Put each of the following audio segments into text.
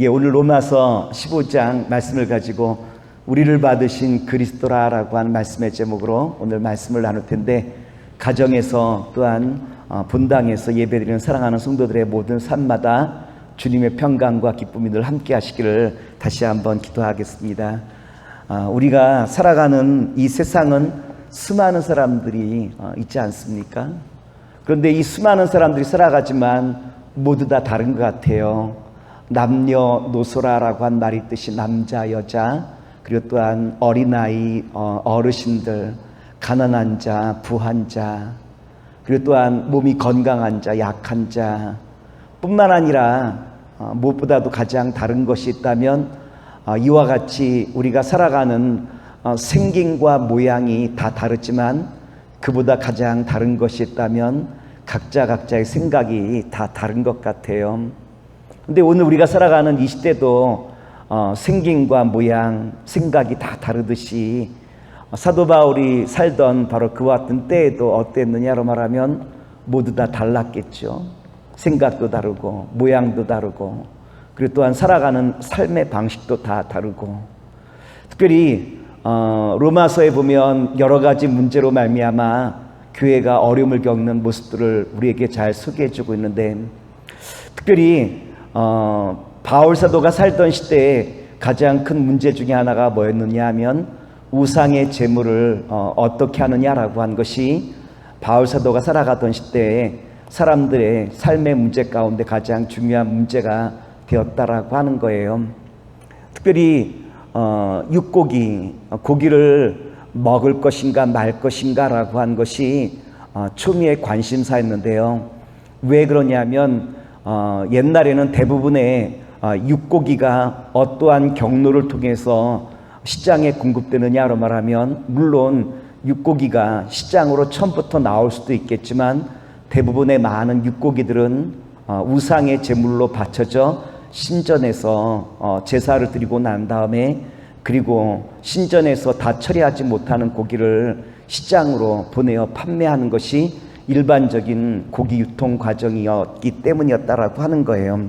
예, 오늘 로마서 15장 말씀을 가지고 우리를 받으신 그리스도라라고 하는 말씀의 제목으로 오늘 말씀을 나눌 텐데 가정에서 또한 어, 본당에서 예배드리는 사랑하는 성도들의 모든 삶마다 주님의 평강과 기쁨이 늘 함께 하시기를 다시 한번 기도하겠습니다. 아, 우리가 살아가는 이 세상은 수많은 사람들이 어, 있지 않습니까? 그런데 이 수많은 사람들이 살아가지만 모두 다 다른 것 같아요. 남녀노소라라고 한 말이 뜻이 남자, 여자, 그리고 또한 어린아이, 어, 어르신들, 가난한 자, 부한 자, 그리고 또한 몸이 건강한 자, 약한 자, 뿐만 아니라 어, 무엇보다도 가장 다른 것이 있다면 어, 이와 같이 우리가 살아가는 어, 생김과 모양이 다 다르지만 그보다 가장 다른 것이 있다면 각자 각자의 생각이 다 다른 것 같아요. 근데 오늘 우리가 살아가는 이 시대도 어, 생김과 모양, 생각이 다 다르듯이 어, 사도 바울이 살던 바로 그와 같은 때에도 어땠느냐로 말하면 모두 다 달랐겠죠. 생각도 다르고 모양도 다르고 그리고 또한 살아가는 삶의 방식도 다 다르고 특별히 어, 로마서에 보면 여러 가지 문제로 말미암아 교회가 어려움을 겪는 모습들을 우리에게 잘 소개해주고 있는데 특별히 어, 바울 사도가 살던 시대에 가장 큰 문제 중에 하나가 뭐였느냐 하면 우상의 제물을 어, 어떻게 하느냐라고 한 것이 바울 사도가 살아가던 시대에 사람들의 삶의 문제 가운데 가장 중요한 문제가 되었다라고 하는 거예요. 특별히 어, 육고기 고기를 먹을 것인가 말 것인가라고 한 것이 어, 초미의 관심사였는데요. 왜 그러냐면 어, 옛날에는 대부분의 어, 육고기가 어떠한 경로를 통해서 시장에 공급되느냐로 말하면 물론 육고기가 시장으로 처음부터 나올 수도 있겠지만 대부분의 많은 육고기들은 어, 우상의 제물로 바쳐져 신전에서 어, 제사를 드리고 난 다음에 그리고 신전에서 다 처리하지 못하는 고기를 시장으로 보내어 판매하는 것이 일반적인 고기 유통 과정이었기 때문이었다라고 하는 거예요.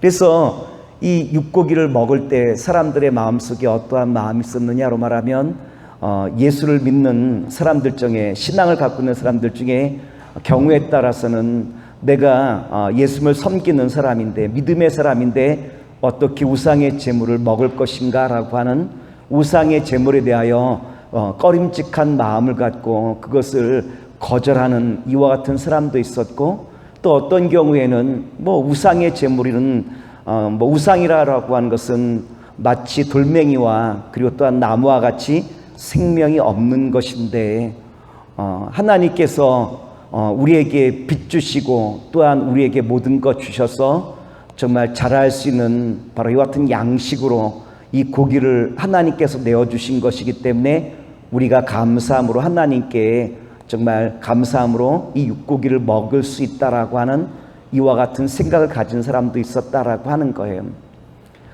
그래서 이 육고기를 먹을 때 사람들의 마음속에 어떠한 마음이 있었느냐로 말하면 어, 예수를 믿는 사람들 중에 신앙을 갖고 있는 사람들 중에 경우에 따라서는 내가 어, 예수를 섬기는 사람인데 믿음의 사람인데 어떻게 우상의 제물을 먹을 것인가라고 하는 우상의 제물에 대하여 어, 꺼림직한 마음을 갖고 그것을 거절하는 이와 같은 사람도 있었고 또 어떤 경우에는 뭐 우상의 제물은 어, 뭐 우상이라고 하는 것은 마치 돌멩이와 그리고 또한 나무와 같이 생명이 없는 것인데 어, 하나님께서 어, 우리에게 빚 주시고 또한 우리에게 모든 것 주셔서 정말 자랄 수 있는 바로 이와 같은 양식으로 이 고기를 하나님께서 내어 주신 것이기 때문에 우리가 감사함으로 하나님께 정말 감사함으로 이 육고기를 먹을 수 있다라고 하는 이와 같은 생각을 가진 사람도 있었다라고 하는 거예요.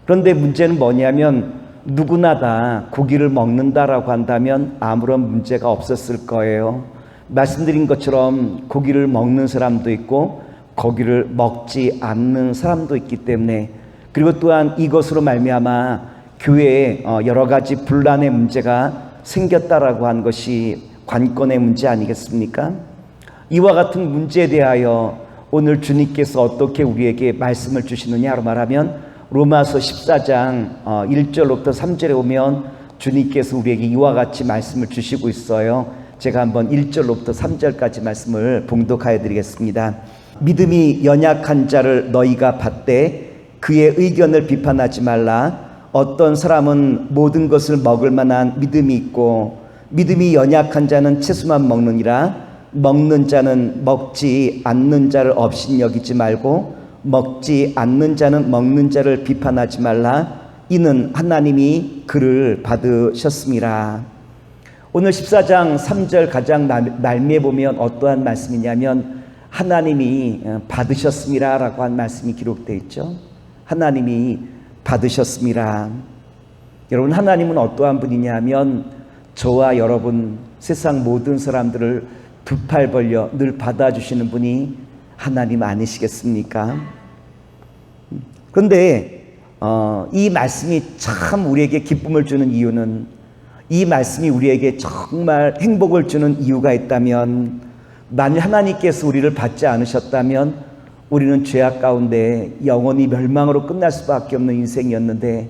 그런데 문제는 뭐냐면 누구나 다 고기를 먹는다라고 한다면 아무런 문제가 없었을 거예요. 말씀드린 것처럼 고기를 먹는 사람도 있고 고기를 먹지 않는 사람도 있기 때문에 그리고 또한 이것으로 말미암아 교회에 어, 여러 가지 분란의 문제가 생겼다라고 한 것이 관건의 문제 아니겠습니까? 이와 같은 문제에 대하여 오늘 주님께서 어떻게 우리에게 말씀을 주시느냐로 말하면 로마서 14장 1절로부터 어, 3절에 오면 주님께서 우리에게 이와 같이 말씀을 주시고 있어요. 제가 한번 1절로부터 3절까지 말씀을 봉독하여 드리겠습니다. 믿음이 연약한 자를 너희가 받되 그의 의견을 비판하지 말라. 어떤 사람은 모든 것을 먹을 만한 믿음이 있고 믿음이 연약한 자는 채소만 먹느니라. 먹는 자는 먹지 않는 자를 없인 여기지 말고 먹지 않는 자는 먹는 자를 비판하지 말라. 이는 하나님이 그를 받으셨습니다. 오늘 14장 3절 가장 말미에 보면 어떠한 말씀이냐면 하나님이 어, 받으셨습니다라고 한 말씀이 기록되어 있죠. 하나님이 받으셨습니다. 여러분 하나님은 어떠한 분이냐면 저와 여러분 세상 모든 사람들을 두 팔 벌려 늘 받아주시는 분이 하나님 아니시겠습니까? 그런데 어, 이 말씀이 참 우리에게 기쁨을 주는 이유는 이 말씀이 우리에게 정말 행복을 주는 이유가 있다면 만일 하나님께서 우리를 받지 않으셨다면 우리는 죄악 가운데 영원히 멸망으로 끝날 수밖에 없는 인생이었는데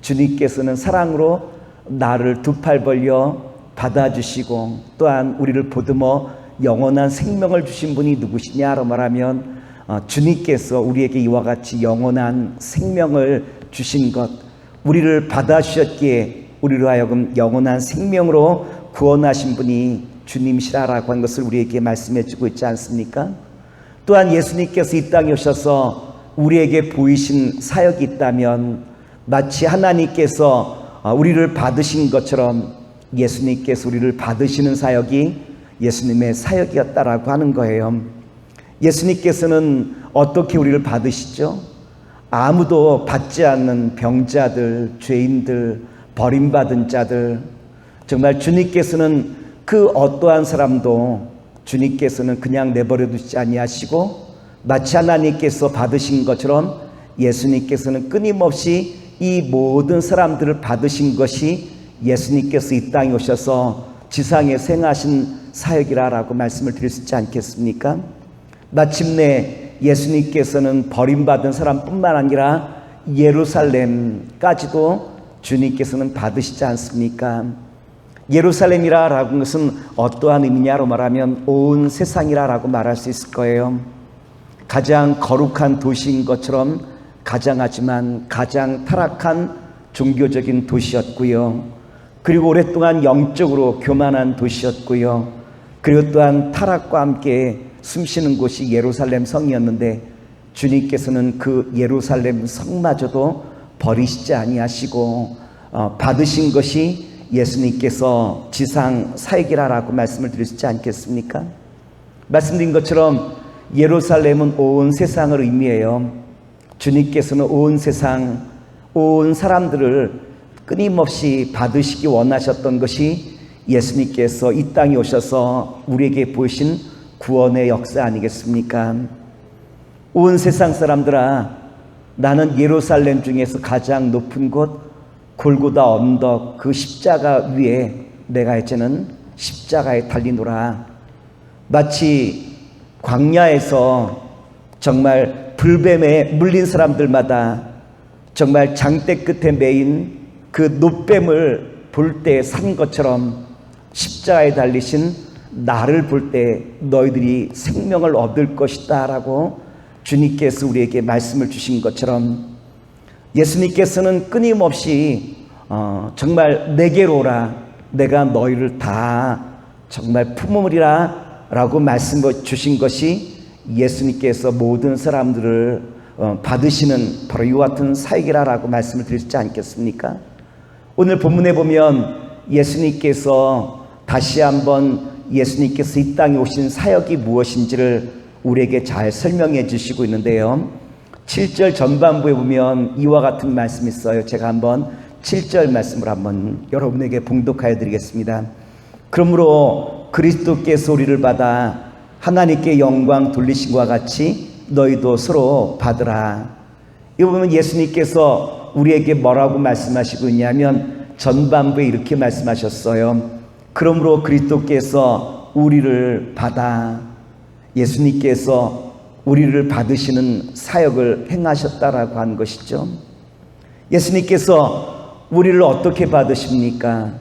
주님께서는 사랑으로 나를 두 팔 벌려 받아주시고 또한 우리를 보듬어 영원한 생명을 주신 분이 누구시냐로 말하면 어, 주님께서 우리에게 이와 같이 영원한 생명을 주신 것 우리를 받아주셨기에 우리로 하여금 영원한 생명으로 구원하신 분이 주님이시라라고 한 것을 우리에게 말씀해 주고 있지 않습니까? 또한 예수님께서 이 땅에 오셔서 우리에게 보이신 사역이 있다면 마치 하나님께서 어, 우리를 받으신 것처럼 예수님께서 우리를 받으시는 사역이 예수님의 사역이었다라고 하는 거예요. 예수님께서는 어떻게 우리를 받으시죠? 아무도 받지 않는 병자들, 죄인들, 버림받은 자들, 정말 주님께서는 그 어떠한 사람도 주님께서는 그냥 내버려 두지 아니하시고 마치 하나님께서 받으신 것처럼 예수님께서는 끊임없이 이 모든 사람들을 받으신 것이 예수님께서 이 땅에 오셔서 지상에 생하신 사역이라라고 말씀을 드릴 수 있지 않겠습니까? 마침내 예수님께서는 버림받은 사람뿐만 아니라 예루살렘까지도 주님께서는 받으시지 않습니까? 예루살렘이라라고 하는 것은 어떠한 의미냐로 말하면 온 세상이라라고 말할 수 있을 거예요. 가장 거룩한 도시인 것처럼 가장하지만 가장 타락한 종교적인 도시였고요. 그리고 오랫동안 영적으로 교만한 도시였고요. 그리고 또한 타락과 함께 숨쉬는 곳이 예루살렘 성이었는데 주님께서는 그 예루살렘 성마저도 버리시지 아니하시고 어, 받으신 것이 예수님께서 지상 사역이라라고 말씀을 드리지 않겠습니까? 말씀드린 것처럼 예루살렘은 온 세상을 의미해요. 주님께서는 온 세상, 온 사람들을 끊임없이 받으시기 원하셨던 것이 예수님께서 이 땅에 오셔서 우리에게 보이신 구원의 역사 아니겠습니까? 온 세상 사람들아, 나는 예루살렘 중에서 가장 높은 곳 골고다 언덕 그 십자가 위에 내가 이제는 십자가에 달리노라. 마치 광야에서 정말 불뱀에 물린 사람들마다 정말 장대 끝에 매인 그 노뱀을 볼 때 산 것처럼 십자가에 달리신 나를 볼 때 너희들이 생명을 얻을 것이다 라고 주님께서 우리에게 말씀을 주신 것처럼 예수님께서는 끊임없이 어, 정말 내게로 오라 내가 너희를 다 정말 품으리라 라고 말씀 주신 것이 예수님께서 모든 사람들을 어, 받으시는 바로 이와 같은 사역이라라고 말씀을 드리지 않겠습니까? 오늘 본문에 보면 예수님께서 다시 한번 예수님께서 이 땅에 오신 사역이 무엇인지를 우리에게 잘 설명해 주시고 있는데요. 7절 전반부에 보면 이와 같은 말씀이 있어요. 제가 한번 7절 말씀을 한번 여러분에게 봉독하여 드리겠습니다. 그러므로 그리스도께서 우리를 받아 하나님께 영광 돌리신 것 같이 너희도 서로 받으라. 이 보면 예수님께서 우리에게 뭐라고 말씀하시고 있냐면 전반부에 이렇게 말씀하셨어요. 그러므로 그리스도께서 우리를 받아 예수님께서 우리를 받으시는 사역을 행하셨다라고 한 것이죠. 예수님께서 우리를 어떻게 받으십니까?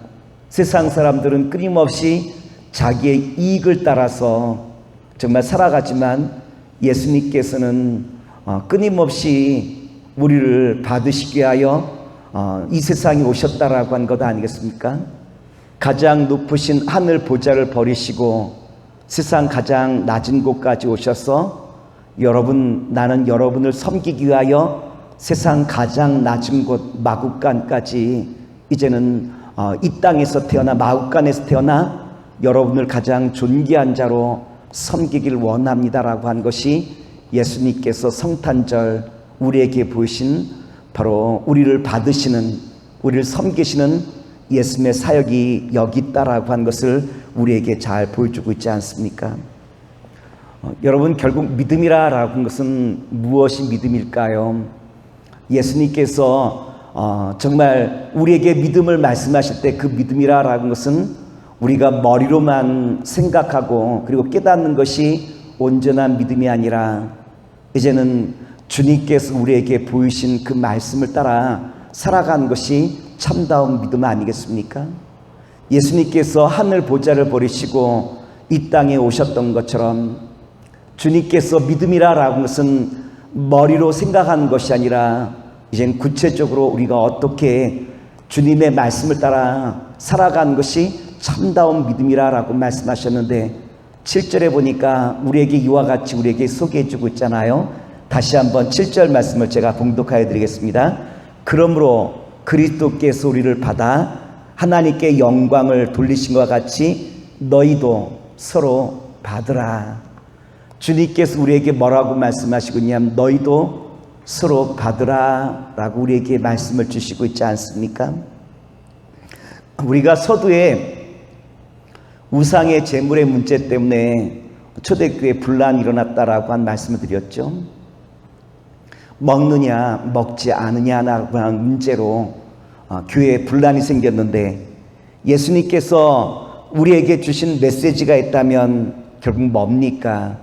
세상 사람들은 끊임없이 자기의 이익을 따라서 정말 살아가지만 예수님께서는 어, 끊임없이 우리를 받으시기 위하여 어, 이 세상에 오셨다라고 한 것 아니겠습니까? 가장 높으신 하늘 보좌를 버리시고 세상 가장 낮은 곳까지 오셔서 여러분, 나는 여러분을 섬기기 위하여 세상 가장 낮은 곳 마국간까지 이제는 어, 이 땅에서 태어나 마국간에서 태어나 여러분을 가장 존귀한 자로 섬기길 원합니다라고 한 것이 예수님께서 성탄절 우리에게 보이신 바로 우리를 받으시는 우리를 섬기시는 예수님의 사역이 여기 있다라고 한 것을 우리에게 잘 보여주고 있지 않습니까? 어, 여러분 결국 믿음이라라고 하는 것은 무엇이 믿음일까요? 예수님께서 어, 정말 우리에게 믿음을 말씀하실 때 그 믿음이라는 것은 우리가 머리로만 생각하고 그리고 깨닫는 것이 온전한 믿음이 아니라 이제는 주님께서 우리에게 보이신 그 말씀을 따라 살아가는 것이 참다운 믿음 아니겠습니까? 예수님께서 하늘 보좌를 버리시고 이 땅에 오셨던 것처럼 주님께서 믿음이라라는 것은 머리로 생각하는 것이 아니라 이젠 구체적으로 우리가 어떻게 주님의 말씀을 따라 살아가는 것이 참다운 믿음이라라고 말씀하셨는데 7절에 보니까 우리에게 이와 같이 우리에게 소개해 주고 있잖아요. 다시 한번 7절 말씀을 제가 봉독하여 드리겠습니다. 그러므로 그리스도께서 우리를 받아 하나님께 영광을 돌리신 것 같이 너희도 서로 받으라. 주님께서 우리에게 뭐라고 말씀하시고 있냐면 너희도 서로 받으라 라고 우리에게 말씀을 주시고 있지 않습니까? 우리가 서두에 우상의 재물의 문제 때문에 초대교회 분란이 일어났다라고 한 말씀을 드렸죠. 먹느냐 먹지 않느냐라고 하는 문제로 어, 교회에 분란이 생겼는데 예수님께서 우리에게 주신 메시지가 있다면 결국 뭡니까?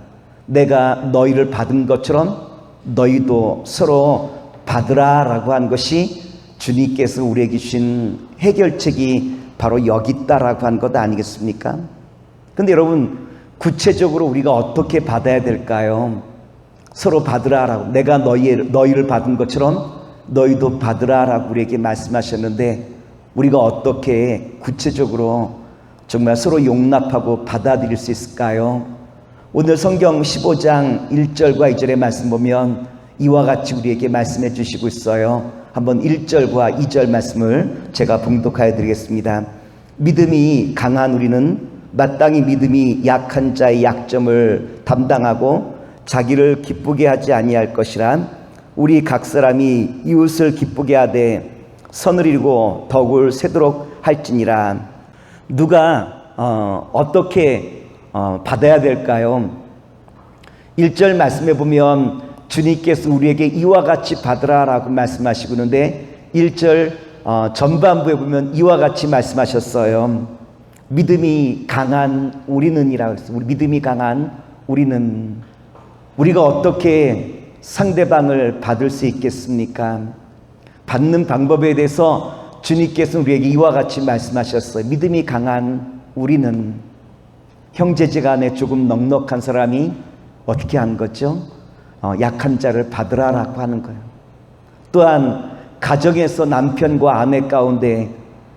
내가 너희를 받은 것처럼 너희도 서로 받으라라고 한 것이 주님께서 우리에게 주신 해결책이 바로 여기 있다라고 한 것 아니겠습니까? 근데 여러분 구체적으로 우리가 어떻게 받아야 될까요? 서로 받으라라고 내가 너희 너희를 받은 것처럼 너희도 받으라라고 우리에게 말씀하셨는데 우리가 어떻게 구체적으로 정말 서로 용납하고 받아들일 수 있을까요? 오늘 성경 15장 1절과 2절의 말씀 보면 이와 같이 우리에게 말씀해 주시고 있어요. 한번 1절과 2절 말씀을 제가 봉독하여 드리겠습니다. 믿음이 강한 우리는 마땅히 믿음이 약한 자의 약점을 담당하고 자기를 기쁘게 하지 아니할 것이란 우리 각 사람이 이웃을 기쁘게 하되 선을 이루고 덕을 세도록 할지니라 누가 어, 어떻게 어, 받아야 될까요? 1절 말씀해 보면 주님께서 우리에게 이와 같이 받으라라고 말씀하시고 있는데 1절 어, 전반부에 보면 이와 같이 말씀하셨어요. 믿음이 강한 우리는이라고 했어요. 우리 믿음이 강한 우리는 우리가 어떻게 상대방을 받을 수 있겠습니까? 받는 방법에 대해서 주님께서 우리에게 이와 같이 말씀하셨어요. 믿음이 강한 우리는 형제지간에 조금 넉넉한 사람이 어떻게 하는 거죠? 어, 약한 자를 받으라라고 하는 거예요. 또한 가정에서 남편과 아내 가운데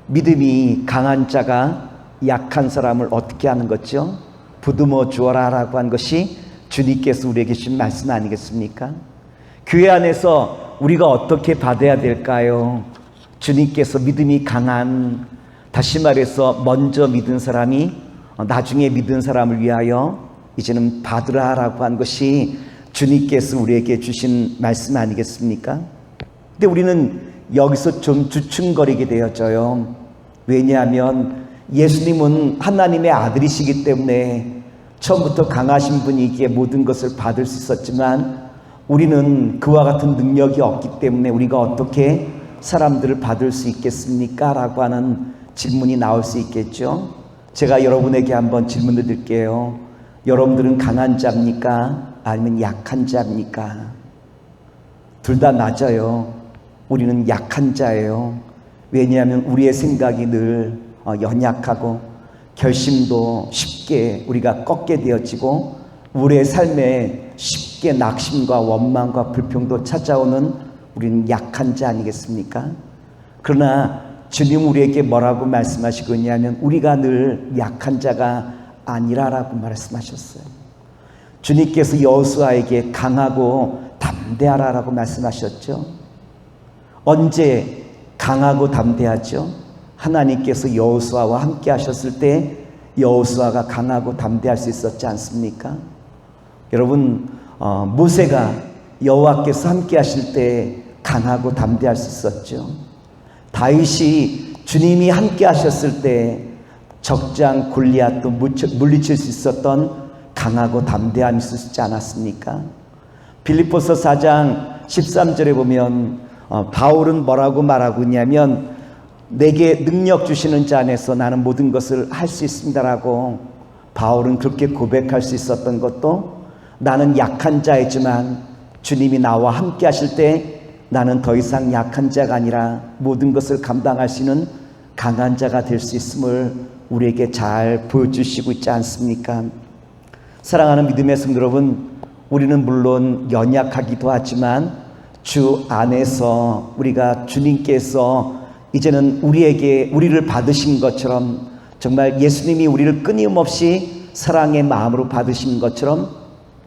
믿음이 강한 자가 약한 사람을 어떻게 하는 거죠? 부두모 주어라라고 한 것이 주님께서 우리에게 주신 말씀 아니겠습니까? 교회 안에서 우리가 어떻게 받아야 될까요? 주님께서 믿음이 강한 다시 말해서 먼저 믿은 사람이 나중에 믿은 사람을 위하여 이제는 받으라라고 한 것이 주님께서 우리에게 주신 말씀 아니겠습니까? 근데 우리는 여기서 좀 주춤거리게 되어져요. 왜냐하면 예수님은 하나님의 아들이시기 때문에 처음부터 강하신 분이기에 모든 것을 받을 수 있었지만 우리는 그와 같은 능력이 없기 때문에 우리가 어떻게 사람들을 받을 수 있겠습니까? 라고 하는 질문이 나올 수 있겠죠. 제가 여러분에게 한번 질문을 드릴게요. 여러분들은 강한 자입니까? 아니면 약한 자입니까? 둘 다 낮아요. 우리는 약한 자예요. 왜냐하면 우리의 생각이 늘 어, 연약하고 결심도 쉽게 우리가 꺾게 되어지고 우리의 삶에 쉽게 낙심과 원망과 불평도 찾아오는 우리는 약한 자 아니겠습니까? 그러나 주님 우리에게 뭐라고 말씀하시고 있냐면 우리가 늘 약한 자가 아니라라고 말씀하셨어요. 주님께서 여호수아에게 강하고 담대하라라고 말씀하셨죠. 언제 강하고 담대하죠? 하나님께서 여호수아와 함께 하셨을 때 여호수아가 강하고 담대할 수 있었지 않습니까? 여러분 어, 모세가 여호와께서 함께 하실 때 강하고 담대할 수 있었죠. 다윗이 주님이 함께 하셨을 때 적장 골리앗도 물리칠 수 있었던 강하고 담대함이 있었지 않았습니까? 빌립보서 4장 13절에 보면 어, 바울은 뭐라고 말하고 있냐면 내게 능력 주시는 자 안에서 나는 모든 것을 할 수 있습니다라고 바울은 그렇게 고백할 수 있었던 것도 나는 약한 자이지만 주님이 나와 함께 하실 때 나는 더 이상 약한 자가 아니라 모든 것을 있는 강한 자가 될 수 있음을 우리에게 잘 보여주시고 있지 않습니까? 사랑하는 믿음의 성도 여러분, 우리는 물론 연약하기도 하지만 주 안에서 우리가 주님께서 이제는 우리에게 우리를 받으신 것처럼 정말 예수님이 우리를 끊임없이 사랑의 마음으로 받으신 것처럼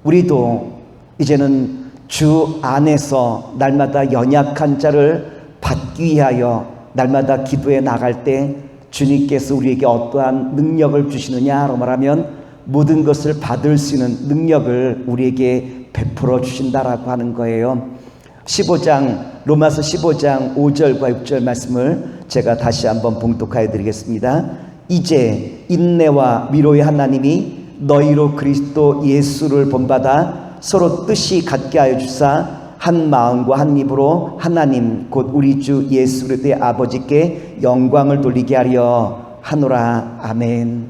우리도 이제는 주 안에서 날마다 연약한 자를 받기 위하여 날마다 기도해 나갈 때 주님께서 우리에게 어떠한 능력을 주시느냐로 말하면 모든 것을 받을 수 있는 능력을 우리에게 베풀어 주신다라고 하는 거예요. 15장 로마서 15장 5절과 6절 말씀을 제가 다시 한번 봉독하여 드리겠습니다. 이제 인내와 위로의 하나님이 너희로 그리스도 예수를 본받아 서로 뜻이 같게 하여 주사 한 마음과 한 입으로 하나님 곧 우리 주 예수 그리스도의 아버지께 영광을 돌리게 하려 하노라 아멘.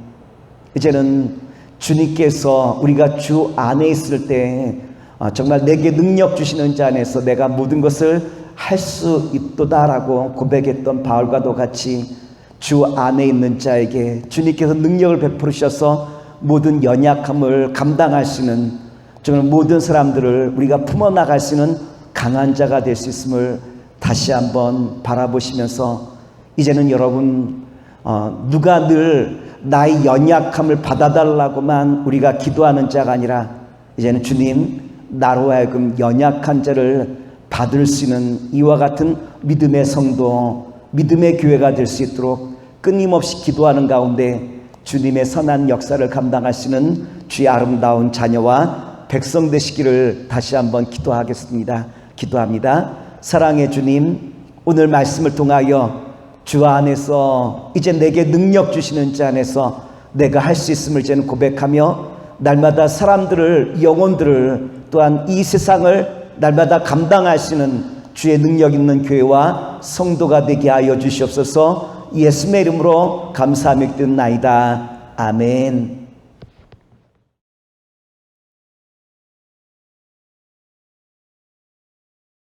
이제는 주님께서 우리가 주 안에 있을 때 아, 정말 내게 능력 주시는 자 안에서 내가 모든 것을 할 수 있도다라고 고백했던 바울과도 같이 주 안에 있는 자에게 주님께서 능력을 베푸셔서 모든 연약함을 감당할 수 있는 정말 모든 사람들을 우리가 품어 나갈 수 있는 강한 자가 될 수 있음을 다시 한번 바라보시면서 이제는 여러분 어, 누가 늘 나의 연약함을 받아달라고만 우리가 기도하는 자가 아니라 이제는 주님 나로 하여금 연약한 자를 받을 수 있는 이와 같은 믿음의 성도, 믿음의 교회가 될 수 있도록 끊임없이 기도하는 가운데 주님의 선한 역사를 감당하시는 주의 아름다운 자녀와 백성 되시기를 다시 한번 기도하겠습니다. 기도합니다. 사랑의 주님, 오늘 말씀을 통하여 주 안에서 이제 내게 능력 주시는 자 안에서 내가 할 수 있음을 이제는 고백하며 날마다 사람들을 영혼들을 또한 이 세상을 날마다 감당하시는 주의 능력 있는 교회와 성도가 되게 하여 주시옵소서. 예수의 이름으로 감사하며 기도나이다. 아멘